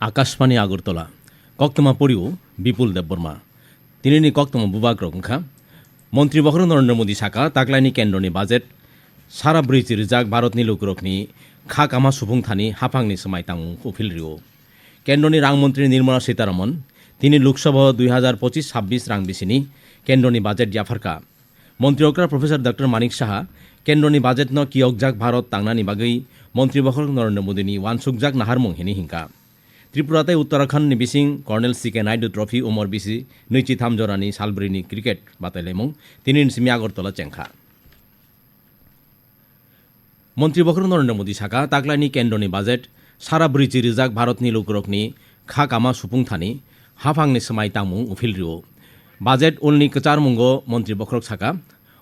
আকাশবাণী আগরতলা। কক্তমা পড়িও বিপুল দেববর্মা তিনি নি কক্তমা বুবাক রংখা মন্ত্রী বহর নরেন্দ্র মোদী শাখা, তাকলাইনি কেন্দ্র নি বাজেট। সারা ব্রিজ রিজাক, ভারত নি লোকরক নি খা কামা সুবুং থানি হাফাং নি সময় তাং উফিল রিও। কেন্দ্র কেন্দ্রনি রাংমন্ত্রী নির্মলা সীতারমন তিনি লোকসভা দুই হাজার পঁচিশ ছাব্বিশ রাং বিশিনি। কেন্দ্র নি বাজেট জাফারকা মন্ত্রী অকরা প্রফেসর ডক্টর মানিক সাহা। কেন্দ্রনি বাজেট ন কিয়ক কিয়কজাক ভারত তাংনা নি বাগৈ মন্ত্রী বহর নরেন্দ্র মোদী নি ওয়ানসুক ওয়ানসুকজাক নাহার মংহিনী হিংকা। ত্রিপুরাতে Uttarakhand নিবিসিং त्रिपुरातै Uttarakhand निबिसिङ colonel C K Nayudu trophy Umar बिसी नुइची ক্রিকেট, বাতাইল এবং তিন तिनिन सिमियागरतला চেংখা। মন্ত্রী বক্র নরেন্দ্র মোদী সাকা তাকলাইনি কেন্দ্রনি বাজেট, সারা ব্রিজি রিজাক, ভারতনি লোকরকনি খা কামা সুপুংথানি, হাফাংনি সমাই তামু উফিল রিও। বাজেট উলনি কচার মুঙ্গ, মন্ত্রী বক্রক সাকা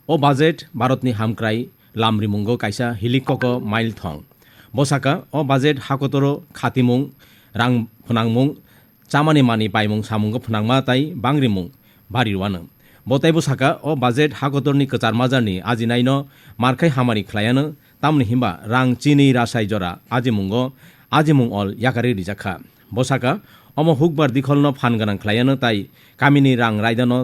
ও বাজেট, ভারতনি হামক্রাই, লামরি মুঙ্গ, কাইসা, হিলিকক, মাইল থং। বসাকা ও বাজেট, হাকতর, খাতিমুং rang phunangmung chamani mani paimung samung phunangma tai bangrimung bariwana বতাইব সাকা ও বাজেট হাকতরনি কচার মাজারনি আজি নাইন মারখাই হামারি খ্লায়ানো তামনি হিমবা রং চিনি রাসাই জরা আজি মুঙ্গ আজি মুং অল ইয়াকারি রিজাকা বসাকা অম হুকবার দিখলন গান খ্লায়ানো তাই কামিনি রাং রাইদানো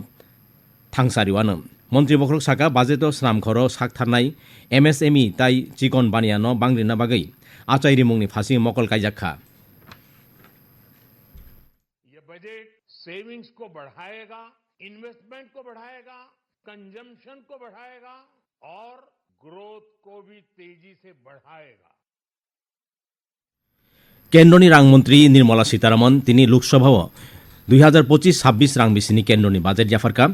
থাংসারিওয়ানো মন্ত্রী বখরক সাকা বাজেট স্নামঘর সাকথারনাই ই তাই চিকন বানিয়ানো বাংরিনা বাগৈ আচাইরি মুংনি ফাঁসি মকল কাইজাখা बजट सेविंग्स को बढ़ाएगा इन्वेस्टमेंट को बढ़ाएगा कंजम्पशन को बढ़ाएगा और ग्रोथ को भी तेजी से बढ़ाएगा কেন্দ্রনি রাংমন্ত্রী নির্মলা সীতারামন তিনি লোকসভাও দুই হাজার পঁচিশ ছাব্বিশ রাং বিসিনি কেন্দ্রনি বাজেট জাফারকা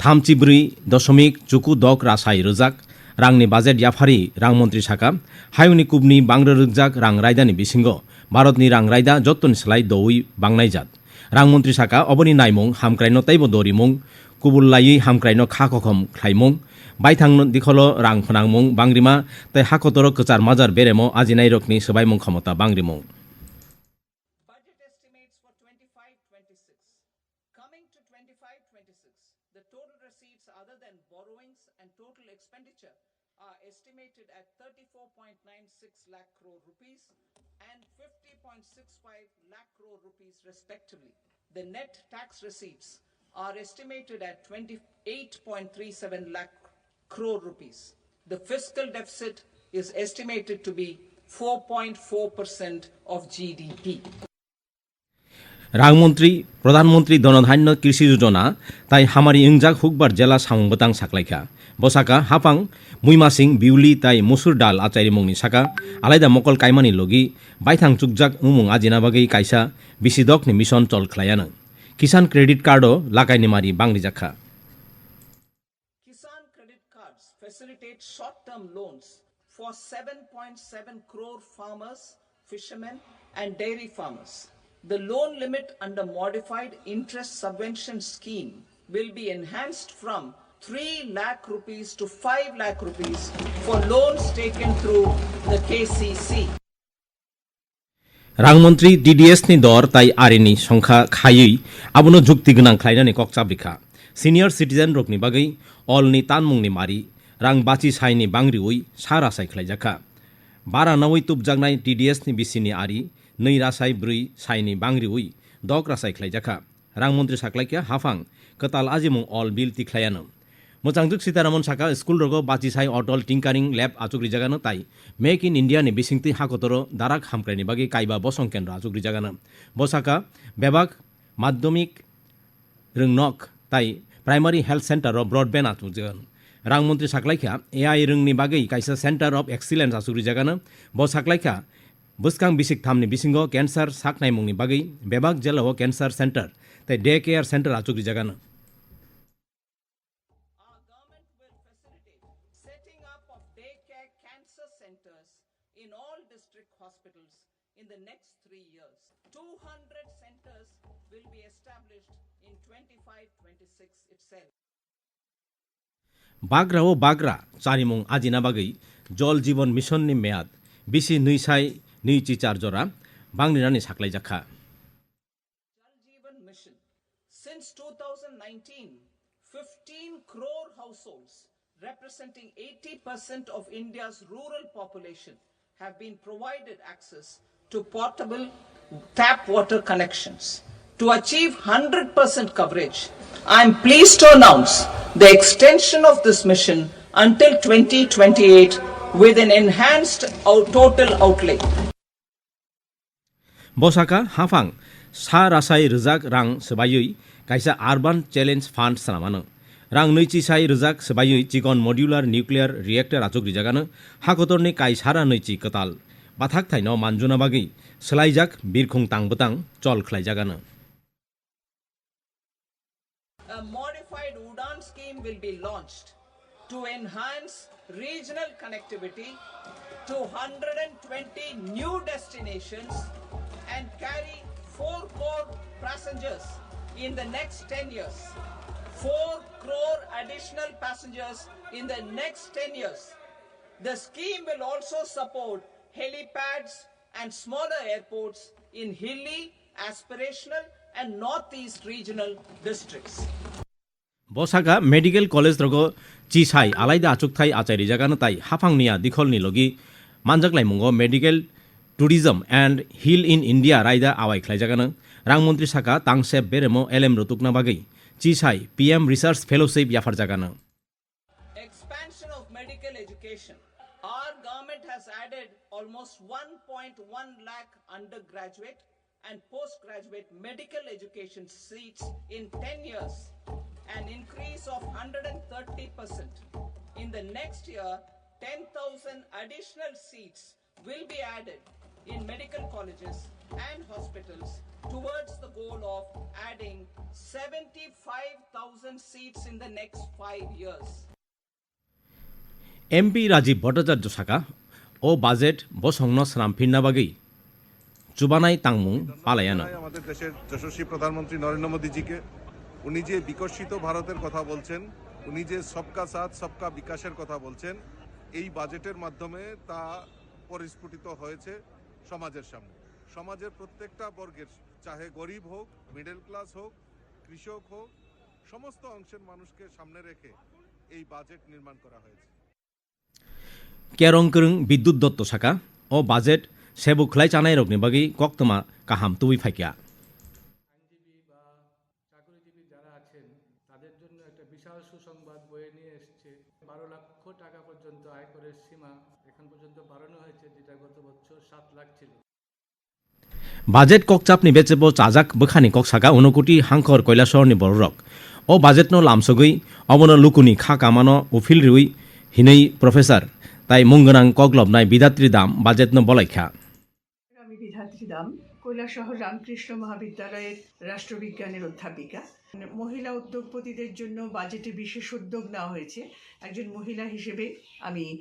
থামচিব্রুই দশমিক চুকু দক রাসাই রোজাক রাংনি বাজেট জাফারি রাংমন্ত্রী শাখা হাইউনি কুবনি বাংগ্র রোজাক রাং রায়দানি বিসিঙ্গ ভারতনি রাং রায়দা যত্তনি সালাই দৌই বাংনাইজাত রাংমন্ত্রী শাখা অবনি নাইমং হামক্রাইন তাইব দরিমং কুবুল্লাই হামক্রাইন খা কখম খ্লাইমুং বাইথাং দিখল রাং ফনাংমুং বাংরিমা তাই হাকতর কচার মাজার বেরেমো আজিনাই রকনি সবাইমং ক্ষমতা বাংরিমুং rupees respectively. The net tax receipts are estimated at 28.37 lakh crore rupees. The fiscal deficit is estimated to be 4.4% of GDP. রাংমন্ত্রী, প্রধানমন্ত্রী ধনধান্য কৃষি যোজনা, তাই হামারি ইংজাক হুকবার জেলা সামংবতাং সাকলাইখা। বসাকা, হাপাং, মুইমাসিং, বিউলি, তাই মুসুর ডাল আচারি মুংনি সাকা, আলাইদা মকল কাইমানি লগি, বাইথাং চুকজাক উমুং আজিনা বাগै কাইসা বিসিদকনি মিশন চল খ্লায়ানো কিষান ক্রেডিট কার্ডও লাগাইনি মারি বাংলি জাখা। Kisan credit cards facilitate short-term loans for 7.7 crore. the loan limit under modified interest subvention scheme will be enhanced from 3 lakh rupees to 5 lakh rupees for loans taken through the KCC. রাংমন্ত্রী ডিডিএসনি দর তাই আরেনি সংখ্যা খাইই আবনো যুক্তি গোনাং খাইনানি ককচা বিখা senior citizen রকনি বাগৈ অলনি তানমুংনি মারি রাং বাচি সাইনি বাংরি ওই সার আশাই খ্লাইজাখা बारा नवै तुपजांनाय डिडिएसनि बिसिनि आरि नै रासाय ब्रै साइनि बांग्रिउइ दक रासाय ख्लाइजाखा रांमन्त्रि साख्लाइखा हाफां कताल आजिमुं अल बिल तिख्लायानो मोजांजुक सीतारामन साका स्कुल रगो बाचि साइ अटल टिंकारिं ल्याब आचुग्रि जागानो ताइ मेक इन इन्डियानि बिसिंति हाकतरो दाराक हामक्राइनि बागै काइबा बसं केन्द्र आचुग्रि जागानो बसाका बेबाक माध्यमिक रोंनक ताइ primary health centre of broadband आचुग्रिजागानो रांमन्त्रि साख्लाइखा AI रोंनि बागै काइसा सेन्टार अफ एक्सिलेन्स आचुग्रि जागानो ब साख्लाइखा बुस्कांग बिसिक थामनी बिसिंगो कैंसर साखनाय मुंगनी बागै बेबाग जल हो कैंसर सेंटर ते डे केयर सेंटर आचुग्रि जागानो। बाग्रा ओ बाग्रा, चारिमुं आजिना बागै जल जीवन मिशननि मेयाद, बिसी नुइसाई ನೀಚಿಚಾರ್ಜರ ಬಾಂಗ್ನಿರಾನಿ ಸಾಕ್ಲೈ ಜಖ Since 2019, 15 crore households representing 80% of India's rural population have been provided access to portable tap water connections. To achieve 100% coverage, I am pleased to announce the extension of this mission until 2028 with an enhanced total outlay. बसाका हाफां सा रासाय रोजाक रां सोबायै कायसा urban challenge fund सानामानो रां नैथि साय रोजाक सोबायै चिकन मडिउलार निउक्लियार रिएक्टर आचक रिजागानो हाकतरनि काय सारा नैथि कताल बाथाक थाइनो मानजुना बागै सोलायजाक बिरखं तांबतां चल ख्लायजागानो A modified UDAN scheme will be launched to enhance regional connectivity to 120 new destinations and carry 4 crore passengers in the next 10 years. 4 crore additional passengers in the next 10 years. The scheme will also support helipads and smaller airports in hilly, aspirational and northeast regional districts. বসাগা medical college রগ চিসাই আলাইদা আচুক থাই আচারি জাগানো তাই হাফাং নিয়া দিখল নিলগি মানজাকলাই মুঙ্গ medical tourism and heal in India रायदा आवाय ख्लायजागानो रांमन्त्रि साका तांसेब बेरेमो एलएम रतुकना बागै चिसाई पिएम रिसार्च फेलोशिप याफारजागानो Expansion of medical almost 1.1 lakh undergraduate and postgraduate medical education seats in 10 years, an increase of 130%. In the next year, 10,000 additional seats will be added in medical colleges and hospitals towards the goal of adding 75,000 seats in the next five years. M P Rajib Bhattacharya শাখা ও budget বসংন সালাম ফিরনাবাগেই চুবানাই তাংমুং পালায়ানা। আমাদের দেশের যশস্বী প্রধানমন্ত্রী নরেন্দ্র মোদীজিকে। উনি যে বিকশিত ভারতের কথা বলছেন উনি যে সবকা সাথ সবকা বিকাশের কথা বলছেন এই বাজেটের মাধ্যমে তা পরিস্ফুটিত হয়েছে। সমাজের সামনে। সমাজের প্রত্যেকটা বর্গের চাহে গরিব হোক মিডল ক্লাস হোক, কৃষক হোক, সমস্ত অংশের মানুষকে সামনে রেখে এই বাজেট নির্মাণ করা হয়েছে। কেরংকরং বিদ্যুৎ দত্ত শাখা ও বাজেট সেবুখলাই চানাই রগ্নিবাগী বাগै কক্তমা কাহাম তুই ফাইকিয়া। বাজেট কক চাপনি বেচেব চাজাক বখানি ককসাকা অনুকুটি হাংখর কৈলাসহরনি বড়রক ও বাজেট নো লামসগৈ অবন লুকুনি খা কামানো উফিল রুই হিনই প্রফেসর তাই মুঙ্গনাং কগলবনাই বিদাত্রী দাম, বাজেট নো বলাইখা আমি বিধাত্রী দাম কৈলাসহর রামকৃষ্ণ মহাবিদ্যালয়ের রাষ্ট্রবিজ্ঞানের অধ্যাপিকা। মহিলা উদ্যোগপতিদের জন্য বাজেটে বিশেষ উদ্যোগ নেওয়া হয়েছে। একজন মহিলা হিসেবে আমি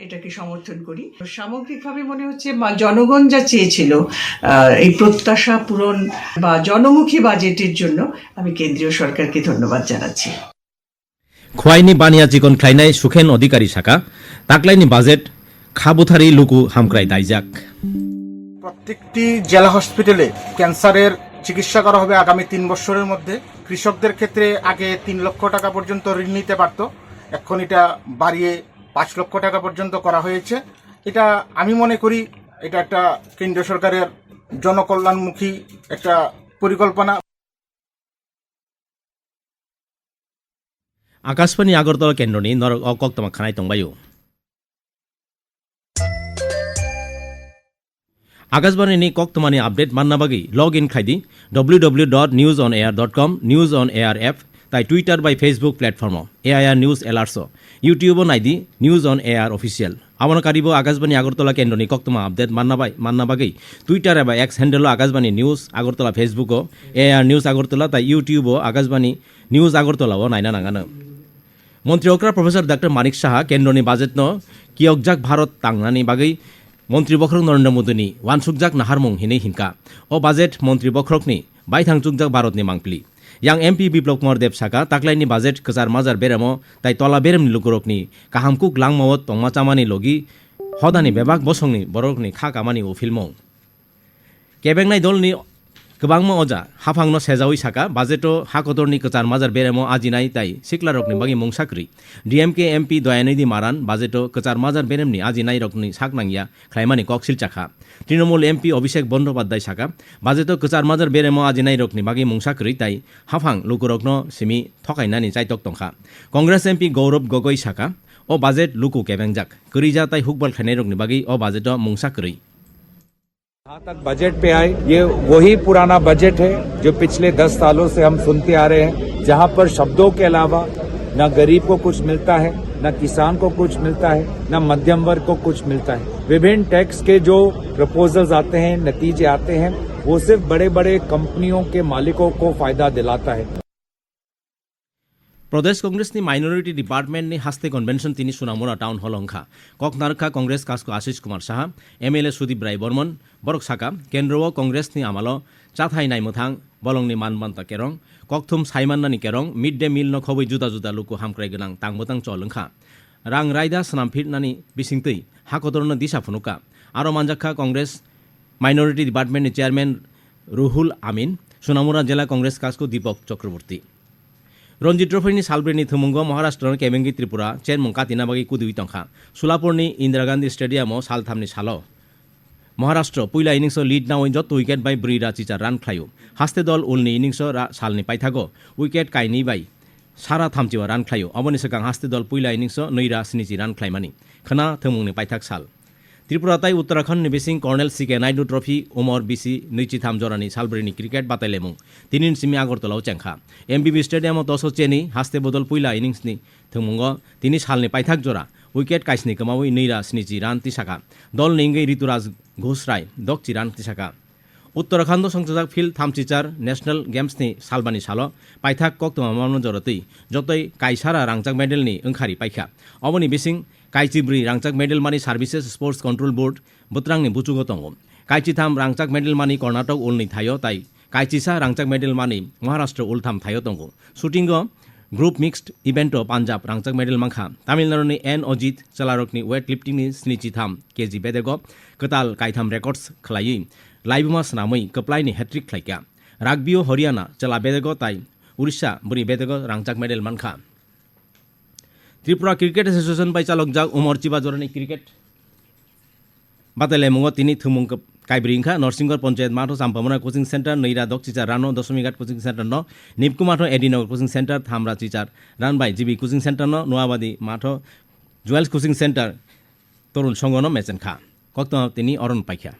এটাকে সমর্থন করি। সামগ্রিকভাবে মনে হচ্ছে মা- জনগণ যা চেয়েছিল এই প্রত্যাশা পূরণ বা জনমুখী বাজেটের জন্য আমি কেন্দ্রীয় সরকারকে ধন্যবাদ জানাচ্ছি। খোয়াইনি বানিয়া চিকন খ্লাইনাই সুখেন অধিকারী শাখা। তাকলাইনি বাজেট খাবুথারি লুকু হামক্রাই দাইজাক। প্রত্যেকটি জেলা হসপিটালে ক্যান্সারের চিকিৎসা করা হবে আগামী তিন বছরের মধ্যে। কৃষকদের ক্ষেত্রে আগে তিন লক্ষ টাকা পর্যন্ত ঋণ নিতে পারত। এখন এটা বাড়িয়ে পাঁচ লক্ষ টাকা পর্যন্ত করা হয়েছে। এটা আমি মনে করি এটা একটা কেন্দ্র সরকারের জনকল্যাণমুখী একটা পরিকল্পনা। আকাশবাণী আগরতলা কেন্দ্রনি নর অকক্তমা খানাই তংবায়ু আকাশবাণীনি কক্তমানি আপডেট, মান্না বাগै log in খাইদি W W dot news on air dot com news on air app তাই Twitter by Facebook platform A I R news alerts ইউটিউবও নাইদি নিউজ অন এয়ার অফিসিয়াল আমার কারিব আকাশবাণী আগরতলা কেন্দ্রনি কক্তমা আপডেট, মান্না বাই, মান্না বাগै টুইটার এবা X handle Akashvani news Agartala ফেসবুকও এ আর নিউজ আগরতলা, তাই ইউটিউবও আকাশবাণী নিউজ আগরতলাও নাইনা নাঙানো। মন্ত্রী অকরা প্রফেসর ডাক্তার মানিক সাহা কেন্দ্রনি বাজেটনো কিয়কজাক ভারত তাংনানি বাগै মন্ত্রী বখরক নরেন্দ্র মোদীনি ওয়ানসুকজাক নাহারমুং হিনে হিনকা। ও বাজেট মন্ত্রী বখরকনি বাইথাংচুকজাক ভারতনি মাংপলি। yang MP বিপ্লব কুমার দেব সাকা তাকলাইনি বাজেট কচার মাজার বেরেমো তাই তলা বেরেমনি লুকুরকনি কাহামকুক লাংমাওত তংমা চামানি লগি হদানি বেবাক বসংনি বরকনি খা কামানি ও ফিল্মং কেবেংনাই দলনি गोबांमा अजा हाफांनो सेजावै साका बाजेटो हाकतरनि कचार माजार बेरेमो आजिनाय ताई सिक्ला रकनि बागि मुंसाख्रि डिएमके एमपि दयानैदि मारान बाजेटो कचार माजार बेरेमनि आजिनाय रकनि साकनांगिया ख्लाइमानि कक्सिल चाखा तृणमूल एमपि अभिषेक बन्धोपाध्याय साका बाजेटो कचार माजार बेरेमो आजिनाय रकनि बागि मुंसाख्रि ताई हाफां लुकुरकनो सिमी थकाइनानि चाइतक तंखा कांग्रेस एमपि गौरव गगৈ साका अ बाजेट लुकु केबेंजाक करिजा ताई हुकबल खाइनाय रकनि बागि अ बाजेटो मुंसाख्रि जहाँ तक बजट पे आए, ये वही पुराना बजट है जो पिछले दस सालों से हम सुनते आ रहे हैं, जहाँ पर शब्दों के अलावा न गरीब को कुछ मिलता है, न किसान को कुछ मिलता है, न मध्यम वर्ग को कुछ मिलता है। विभिन्न टैक्स के जो प्रपोजल्स आते हैं, नतीजे आते हैं, वो सिर्फ़ बड़े बड़े कंपनियों के मालिकों को फ़ायदा दिलाता है। প্রদেশ কংগ্রেস নি মাইনরিটি ডিপার্টমেন্ট પ્રદેશ કોંગ્રેસની માઇનોરિટી ડિપાર્ટમેન્ટની હસ્તે કન્વેન્શન તીની સુનામોરા ટાઉન હોલ અંખા કોકનારખા કોંગ્રેસ કાસકો આશિષ সুদীপ রায় বর্মন, বরক সাকা কেন্দ্র ও কংগ্রেস নি আমাল চাথাই নাইমথাং বলংনি মানবান্তা কেরং ককথুম সাইমান্নানি কেরং, মিড ডে মিল নখবই জুদা জুদা লুকু হামক্রাই গোনাং তাংবতাং চলংখা রাং রায়দা সনামফিরনানি বিসিংতৈ হাকদরন দিশা ফনুকা। আরও মানজাক্ষা কংগ্রেস মাইনরিটি ডিপার্টমেন্টনি চেয়ারম্যান রুহুল আমিন, সুনামুরা জেলা Congress কাজকু Dipak Chakraborty. ronji trophyni salbreni thumunggo maharashtra kemengi tripura chenmung katina bagi kudui tongkha sulapurni indira gandhi stadium o salthamni salo Maharashtra পইলা ইনিংস লিড না ওইন যত উইকেট বাই ব্রিরা চিচার রান খাইও হাস্তে দল উলনি ইনিংস সালনি পাইথাগ উইকেট কাইনি বাই সারা থামচিবা রান খাইও অবনিসকাং হাস্তে দল পইলা ইনিংস নৈরা সিনিচি রান খাইমানি খনা থমুংনি পাইথাক সাল त्रिपुरा ताई उत्तराखण्ड निबेसिं कर्नेल सिके नाइडु ट्रफी उमर बिसि नैथि थाम जरानि सालब्रैनि क्रिकेट बादायलायमुं दिनिन सिमी आगरतलाव चेंखा एमबिबि स्टेडियामाव तस चेनि हास्ते बदल पुइला इनिंसनि थोमुंग तिनि सालनि पाइथाक जरा उइकेट काइसनि कमावै नैरा स्निजि रान तिसाका दल निंगै ऋतुराज घोषराय दक्चि रान तिसाका उत्तराखण्ड संयोजक फिल्ड थामचिचार नेशनल गेम्सनि सालबानि साल पाइथाक कक्तमामावनो जरतै जतै काइसारा रांचाक मेडेलनि ओंखारि पाइखा अबनि बिसिं काइचिब्रि रांचाक मेडेल मानि सार्भिसेस स्पोर्ट्स कन्ट्रोल बोर्ड बुत्रांनि बुचुगो दङ काइचिथाम रांचाक मेडेल मानि कर्नाटक उलनि थायो ताई काइचिसा रांचाक मेडेल मानि महाराष्ट्र उलथाम थायो दङ shooting group mixed event Punjab रांचाक medal मांखा तामिलनाडुनि N Ajit चलारकनि wait लिफ्टिंनि स्निजिथाम kg बेदेग कताल काइथाम records खलायै लाइबमा स्नामै कप्लाइनि हेट्रिक ख्लाइका राग्बियो Haryana चला बेदेग ताई उड़िष्या बुरि बेदेग रांचाक ত্রিপুরা ক্রিকেট এসোসিয়েশন বাই চালক জাগ উমর চিবাজরনি ক্রিকেট। বাতাইলে মঙ্গ তিনি থুমুং কাইব্রিংখা নরসিংগড় পঞ্চায়েত মাঠ, চাম্পামনা কোচিং সেন্টার নৈরা দক চিচার রানো, দশমীঘাট কোচিং সেন্টার ন নিপকু মাঠ এডিনগর কোচিং সেন্টার, থামরা চিচার রানবাই জিবি কোচিং সেন্টার ন, নোয়াবাদী মাঠ, জুয়েলস কোচিং সেন্টার, তরুণ সংগন মেচেন খা। কক্ত তিনি অরণ পাইখা।